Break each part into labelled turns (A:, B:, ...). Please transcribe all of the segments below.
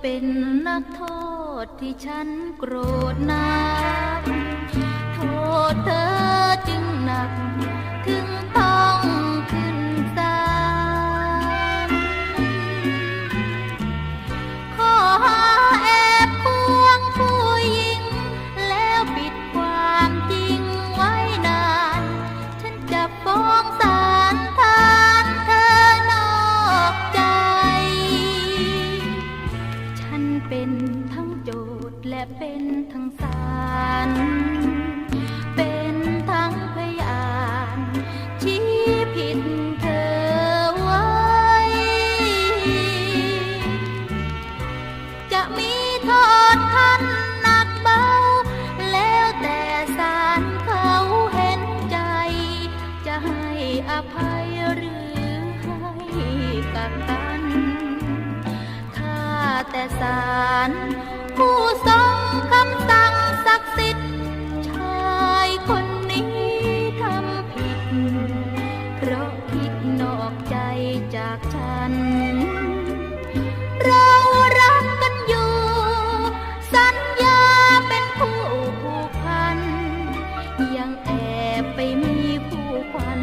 A: เป็นนักโทษที่ฉันโกรธนักโทษเธอ กักกันข้าแต่ศาลผู้ทรงคำสั่งศักดิ์สิทธิ์ชายคนนี้ทำผิด เพราะคิดนอกใจจากฉัน เรารักกันอยู่ สัญญาเป็นผู้ผูกพัน ยังแอบไปมีผู้ควัน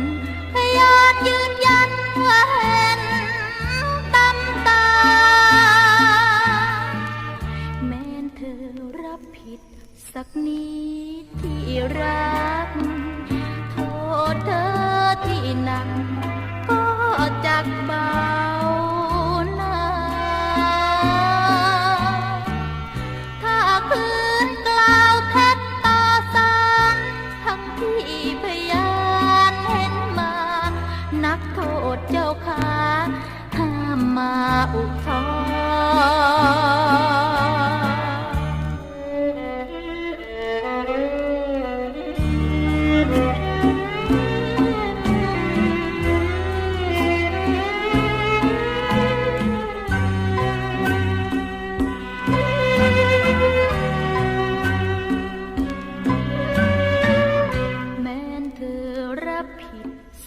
A: พยานยืนยันว่า รับผิดสักนิดที่รัก โทษเธอที่หนักก็จักเบาหนาถ้าคืนกล่าวเท็จต่อศาลทั้งที่พยานเห็นมา นักโทษเจ้าขาห้ามมาอุทธร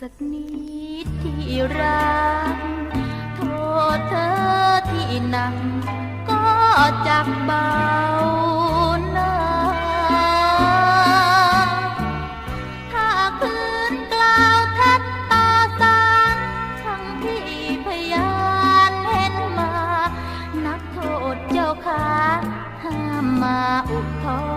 A: สักนิดที่รัก โทษเธอที่นักก็จักเบา ม